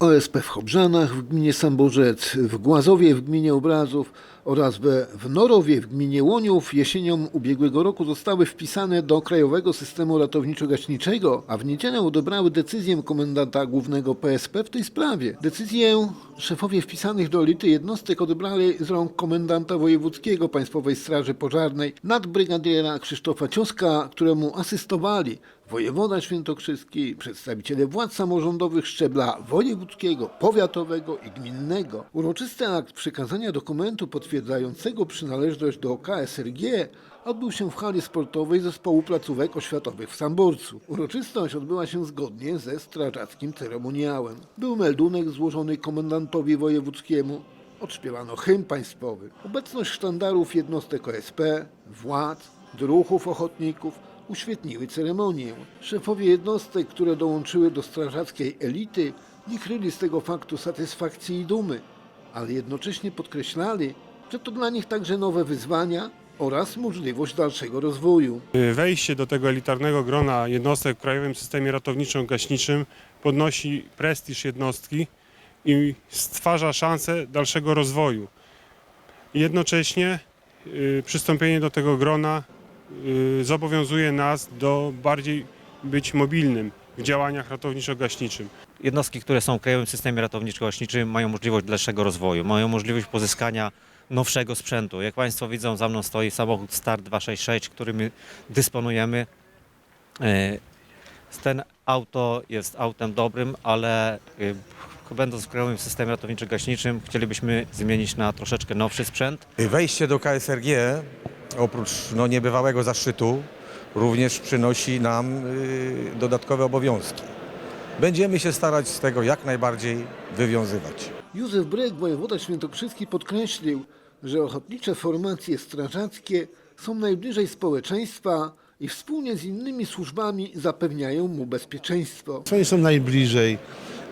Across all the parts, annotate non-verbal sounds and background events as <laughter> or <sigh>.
OSP w Chobrzanach w gminie Samborzec, w Głazowie w gminie Obrazów oraz we w Norowie w gminie Łoniów jesienią ubiegłego roku zostały wpisane do Krajowego Systemu Ratowniczo-Gaśniczego, a w niedzielę odebrały decyzję komendanta głównego PSP w tej sprawie. Decyzję szefowie wpisanych do elity jednostek odebrali z rąk komendanta wojewódzkiego Państwowej Straży Pożarnej nadbrygadiera Krzysztofa Cioska, któremu asystowali wojewoda świętokrzyski, przedstawiciele władz samorządowych szczebla wojewódzkiego, powiatowego i gminnego. Uroczysty akt przekazania dokumentu potwierdzającego przynależność do KSRG odbył się w hali sportowej zespołu placówek oświatowych w Samborcu. Uroczystość odbyła się zgodnie ze strażackim ceremoniałem. Był meldunek złożony komendantowi wojewódzkiemu, odśpiewano hymn państwowy. Obecność sztandarów jednostek OSP, władz, druhów ochotników uświetniły ceremonię. Szefowie jednostek, które dołączyły do strażackiej elity, nie kryli z tego faktu satysfakcji i dumy, ale jednocześnie podkreślali, że to dla nich także nowe wyzwania oraz możliwość dalszego rozwoju. Wejście do tego elitarnego grona jednostek w Krajowym Systemie Ratowniczo-Gaśniczym podnosi prestiż jednostki i stwarza szansę dalszego rozwoju. Jednocześnie y, przystąpienie do tego grona y, zobowiązuje nas do bardziej być mobilnym w działaniach ratowniczo-gaśniczym. Jednostki, które są w Krajowym Systemie Ratowniczo-Gaśniczym mają możliwość dalszego rozwoju, mają możliwość pozyskania nowszego sprzętu. Jak Państwo widzą, za mną stoi samochód Start 266, którym dysponujemy. E, Ten auto jest autem dobrym, ale e, będąc w Krajowym Systemie Ratowniczo-Gaśniczym chcielibyśmy zmienić na troszeczkę nowszy sprzęt. Wejście do KSRG, oprócz no, niebywałego zaszczytu, również przynosi nam y, dodatkowe obowiązki. Będziemy się starać z tego jak najbardziej wywiązywać. Józef Brek, wojewoda świętokrzyski, podkreślił, że ochotnicze formacje strażackie są najbliżej społeczeństwa i wspólnie z innymi służbami zapewniają mu bezpieczeństwo. Oni są najbliżej,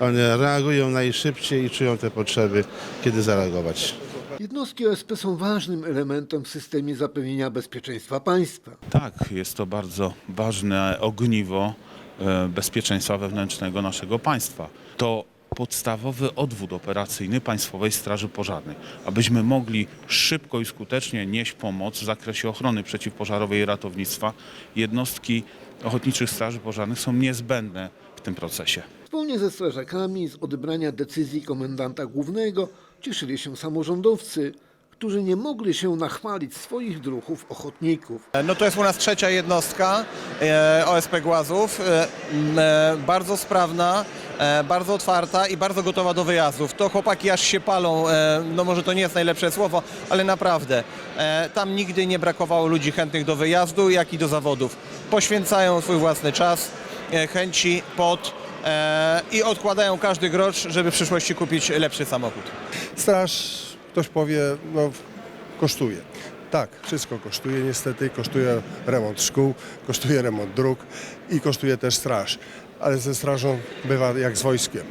one reagują najszybciej i czują te potrzeby, kiedy zareagować. Jednostki OSP są ważnym elementem w systemie zapewnienia bezpieczeństwa państwa. Tak, jest to bardzo ważne ogniwo e, bezpieczeństwa wewnętrznego naszego państwa. To podstawowy odwód operacyjny Państwowej Straży Pożarnej, abyśmy mogli szybko i skutecznie nieść pomoc w zakresie ochrony przeciwpożarowej i ratownictwa. Jednostki ochotniczych straży pożarnych są niezbędne w tym procesie. Wspólnie ze strażakami z odebrania decyzji komendanta głównego cieszyli się samorządowcy, którzy nie mogli się nachwalić swoich druhów ochotników. No to jest u nas trzecia jednostka e, OSP Głazów, e, e, bardzo sprawna, e, bardzo otwarta i bardzo gotowa do wyjazdów. To chłopaki aż się palą, e, no może to nie jest najlepsze słowo, ale naprawdę. E, tam nigdy nie brakowało ludzi chętnych do wyjazdu, jak i do zawodów. Poświęcają swój własny czas, e, chęci, pot e, i odkładają każdy grosz, żeby w przyszłości kupić lepszy samochód. Straż, ktoś powie, no kosztuje. Tak, wszystko kosztuje niestety, kosztuje remont szkół, kosztuje remont dróg i kosztuje też straż. Ale ze strażą bywa jak z wojskiem.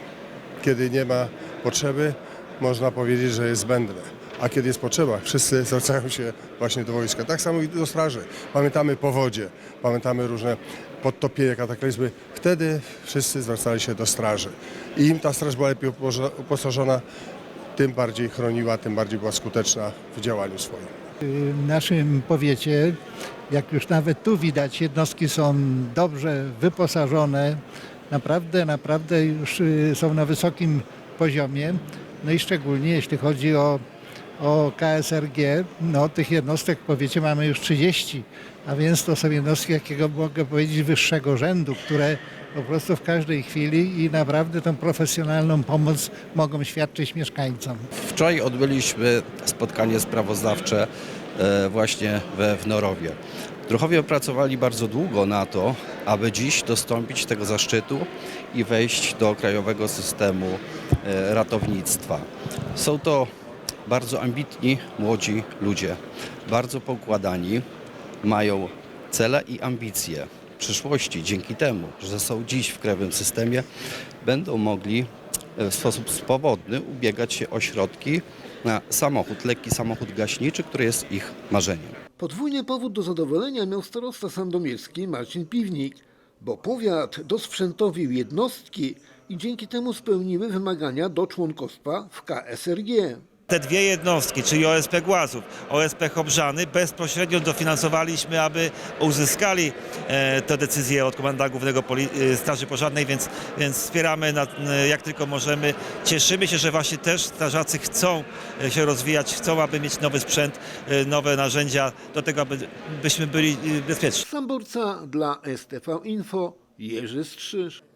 Kiedy nie ma potrzeby, można powiedzieć, że jest zbędne. A kiedy jest potrzeba, wszyscy <laughs> zwracają się właśnie do wojska. Tak samo i do straży. Pamiętamy powodzie, pamiętamy różne podtopienia, kataklizmy. Wtedy wszyscy zwracali się do straży. I im ta straż była lepiej uposażona, tym bardziej chroniła, tym bardziej była skuteczna w działaniu swoim. W naszym powiecie, jak już nawet tu widać, jednostki są dobrze wyposażone, naprawdę, naprawdę już y, są na wysokim poziomie. No i szczególnie jeśli chodzi o, o KSRG, no tych jednostek powiecie mamy już 30, a więc to są jednostki, jakiego mogę powiedzieć, wyższego rzędu, które po prostu w każdej chwili i naprawdę tą profesjonalną pomoc mogą świadczyć mieszkańcom. Wczoraj odbyliśmy spotkanie sprawozdawcze e, właśnie we Wnorowie. Druchowie pracowali bardzo długo na to, aby dziś dostąpić tego zaszczytu i wejść do krajowego systemu e, ratownictwa. Są to bardzo ambitni młodzi ludzie, bardzo poukładani, mają cele i ambicje. Przyszłości dzięki temu, że są dziś w krajowym systemie, będą mogli w sposób swobodny ubiegać się o środki na samochód, lekki samochód gaśniczy, który jest ich marzeniem. Podwójny powód do zadowolenia miał starosta sandomierski Marcin Piwnik, bo powiat dosprzętowił jednostki i dzięki temu spełniły wymagania do członkostwa w KSRG. Te dwie jednostki, czyli OSP Głazów, OSP Chobrzany, bezpośrednio dofinansowaliśmy, aby uzyskali e, tę decyzję od Komenda Głównego Poli- e, Straży Pożarnej, więc, więc wspieramy na, e, jak tylko możemy. Cieszymy się, że właśnie też strażacy chcą e, się rozwijać, chcą, aby mieć nowy sprzęt, nowe narzędzia do tego, aby, byśmy byli bezpieczni. Samborca dla STV Info Jerzy Strzyż.